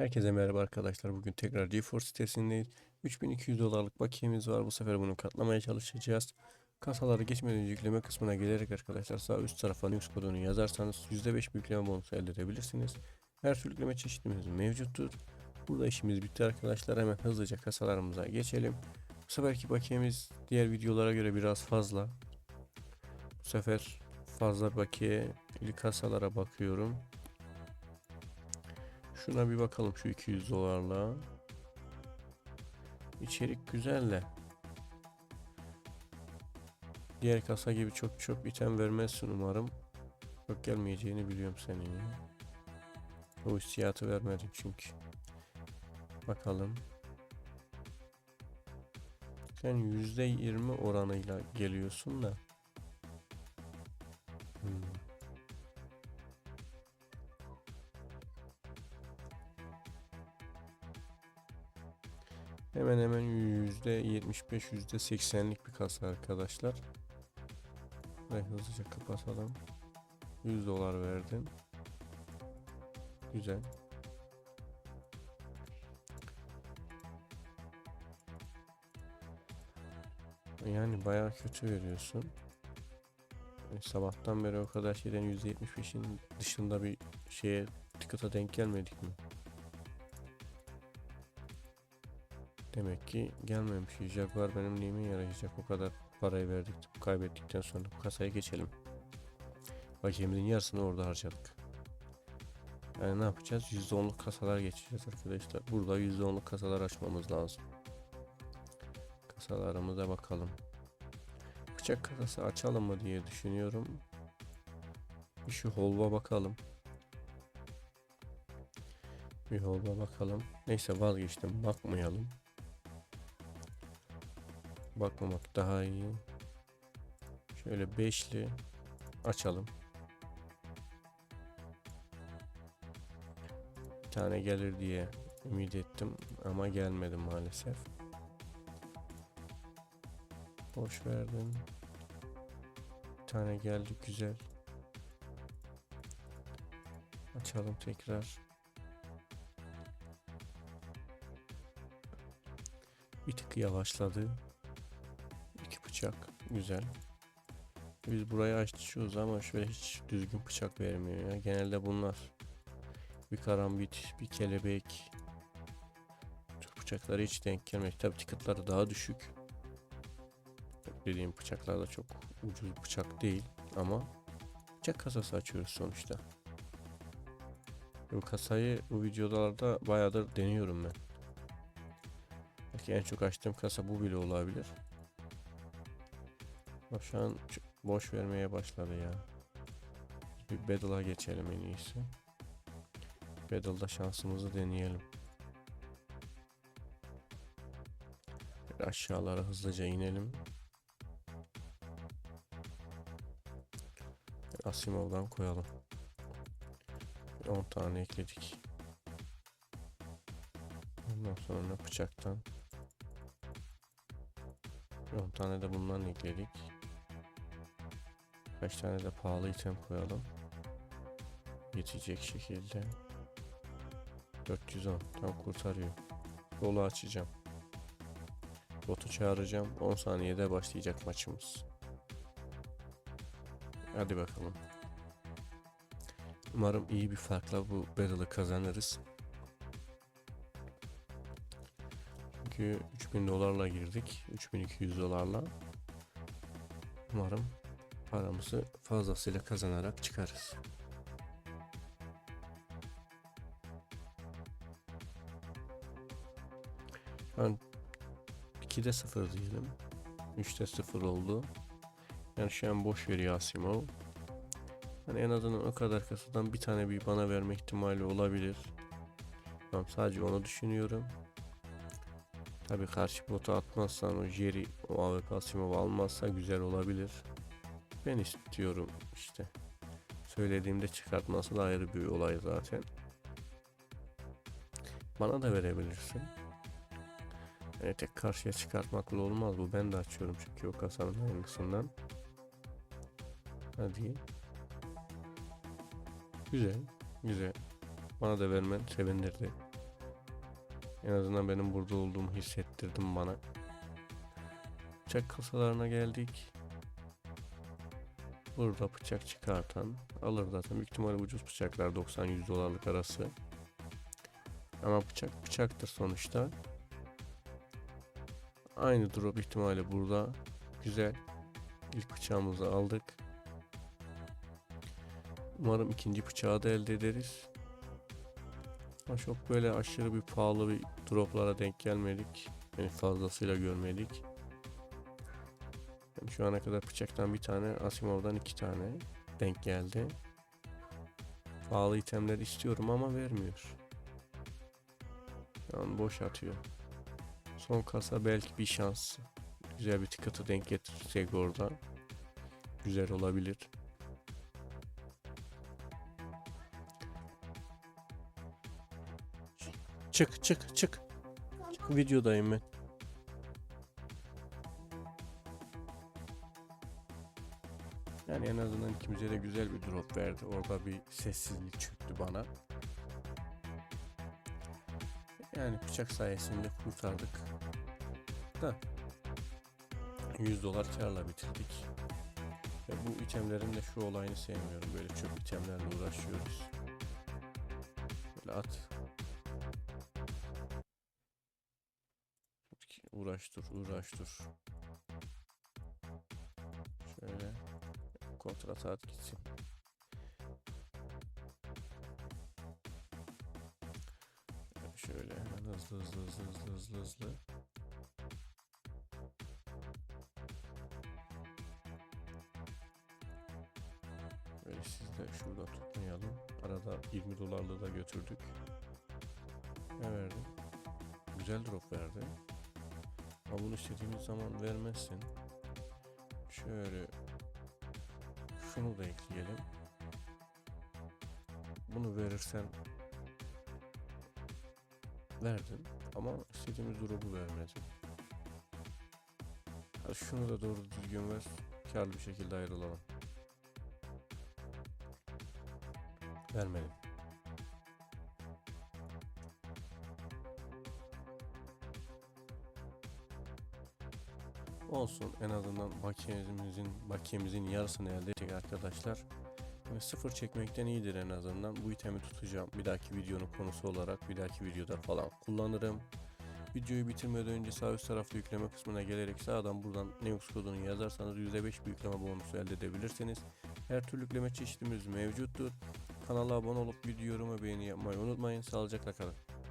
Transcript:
Herkese merhaba arkadaşlar. Bugün tekrar GeForce sitesindeyiz. 3200 dolarlık bakiyemiz var. Bu sefer bunu katlamaya çalışacağız. Kasaları geçmeden yükleme kısmına gelerek arkadaşlar sağ üst tarafa Linux kodunu yazarsanız %5 yükleme bonusu elde edebilirsiniz. Her türlü yükleme çeşitimiz mevcuttur. Burada işimiz bitti arkadaşlar. Hemen hızlıca kasalarımıza geçelim. Bu seferki bakiyemiz diğer videolara göre biraz fazla. Bu sefer fazla bakiyeli kasalara bakıyorum. Şuna bir bakalım şu 200 dolarla. İçerik güzel de. Diğer kasa gibi çok çok item vermezsin umarım. Çok gelmeyeceğini biliyorum senin. O hissiyatı vermedim çünkü. Bakalım. Sen %20 oranıyla geliyorsun da. Hemen hemen %75 %80'lik bir kasa arkadaşlar. Ve hızlıca kapatalım. 100 dolar verdim. Güzel. Yani bayağı kötü veriyorsun. Yani sabahtan beri o kadar şeyden %75'in dışında bir şeye tıkıta denk gelmedik mi? Demek ki gelmemiş. Jaguar benim neyime yarayacak o kadar parayı verdik kaybettikten sonra kasaya geçelim. Bakiyemizin yarısını orada harcadık. Yani ne yapacağız? %10'luk kasalar geçeceğiz arkadaşlar. Burada %10'luk kasalar açmamız lazım. Kasalarımıza bakalım. Bıçak kasası açalım mı diye düşünüyorum. Bir şu holva bakalım. Bir holva bakalım. Neyse vazgeçtim. Bakmayalım. Bakmamak daha iyi. Şöyle beşli açalım. Bir tane gelir diye ümit ettim ama gelmedi maalesef. Boş verdim. Bir tane geldi güzel. Açalım tekrar. Bir tık yavaşladı. Bıçak. Güzel. Biz burayı açıyoruz ama şöyle hiç düzgün bıçak vermiyor ya. Genelde bunlar. Bir karambit, bir kelebek. Türk bıçakları hiç denk gelmiyor. Tabi ticketları daha düşük. Dediğim bıçaklar da çok ucuz bıçak değil ama bıçak kasası açıyoruz sonuçta. Bu kasayı bu videolarda bayağıdır deniyorum ben. Belki en çok açtığım kasa bu bile olabilir. Bak şu an ç- boş vermeye başladı ya. Bir battle'a geçelim en iyisi. Battle'da şansımızı deneyelim. Bir aşağılara hızlıca inelim. Asimov'dan koyalım. Bir 10 tane ekledik. Ondan sonra bıçaktan. Bir 10 tane de bundan ekledik. Kaç tane de pahalı item koyalım. Yetecek şekilde. 410 tam kurtarıyor. Yolu açacağım. Botu çağıracağım. 10 saniyede başlayacak maçımız. Hadi bakalım. Umarım iyi bir farkla bu battle'ı kazanırız. Çünkü 3000 dolarla girdik. 3200 dolarla. Umarım paramızı fazlasıyla kazanarak çıkarız. Ben 2'de 0 diyelim. 3'te 0 oldu. Yani şu an boş veriyor Asimov. Hani en azından o kadar kasadan bir tane bir bana verme ihtimali olabilir. Tamam sadece onu düşünüyorum. Tabi karşı botu atmazsan o Jerry o AWP Asimov almazsa güzel olabilir. Ben istiyorum işte. Söylediğimde çıkartması da ayrı bir olay zaten. Bana da verebilirsin. Yani tek karşıya çıkartmakla olmaz bu. Ben de açıyorum çünkü o kasanın aynısından. Hadi. Güzel. Güzel. Bana da vermen sevindirdi. En azından benim burada olduğumu hissettirdim bana. Bıçak kasalarına geldik. Burada bıçak çıkartan alır zaten. Büyük ihtimalle ucuz bıçaklar 90-100 dolarlık arası. Ama bıçak bıçaktır sonuçta. Aynı drop ihtimali burada. Güzel. İlk bıçağımızı aldık. Umarım ikinci bıçağı da elde ederiz. Ama çok böyle aşırı bir pahalı bir droplara denk gelmedik. Yani fazlasıyla görmedik. Şu ana kadar bıçaktan bir tane, Asimov'dan iki tane denk geldi. Pahalı itemler istiyorum ama vermiyor. Şu an boş atıyor. Son kasa belki bir şans. Güzel bir ticket'ı denk getirirsek orada. Güzel olabilir. Çık çık çık. Çık videodayım ben. İkimize de güzel bir drop verdi. Orada bir sessizlik çöktü bana. Yani bıçak sayesinde kurtardık. Da 100 dolar karla bitirdik. Ve bu itemlerin de şu olayını sevmiyorum. Böyle çöp itemlerle uğraşıyoruz. Böyle at. Uğraş dur, uğraş dur. Kontrat at gitsin. Şöyle hemen hızlı hızlı hızlı hızlı hızlı hızlı. Böyle siz de şurada tutmayalım. Arada 20 dolarlığı da götürdük. Ne verdi? Güzel drop verdi. Ama bunu istediğimiz zaman vermezsin. Şöyle şunu da ekleyelim. Bunu verirsen verdin ama istediğimiz drop'u vermedin. Ha, şunu da doğru düzgün ver. Karlı bir şekilde ayrılalım. Vermedim. Olsun en azından bakiyemizin bakiyemizin yarısını elde ettik arkadaşlar. Yani sıfır çekmekten iyidir en azından. Bu itemi tutacağım. Bir dahaki videonun konusu olarak bir dahaki videoda falan kullanırım. Videoyu bitirmeden önce sağ üst tarafta yükleme kısmına gelerek sağdan buradan Neux kodunu yazarsanız %5 bir yükleme bonusu elde edebilirsiniz. Her türlü yükleme çeşitimiz mevcuttur. Kanala abone olup video yorum ve beğeni yapmayı unutmayın. Sağlıcakla kalın.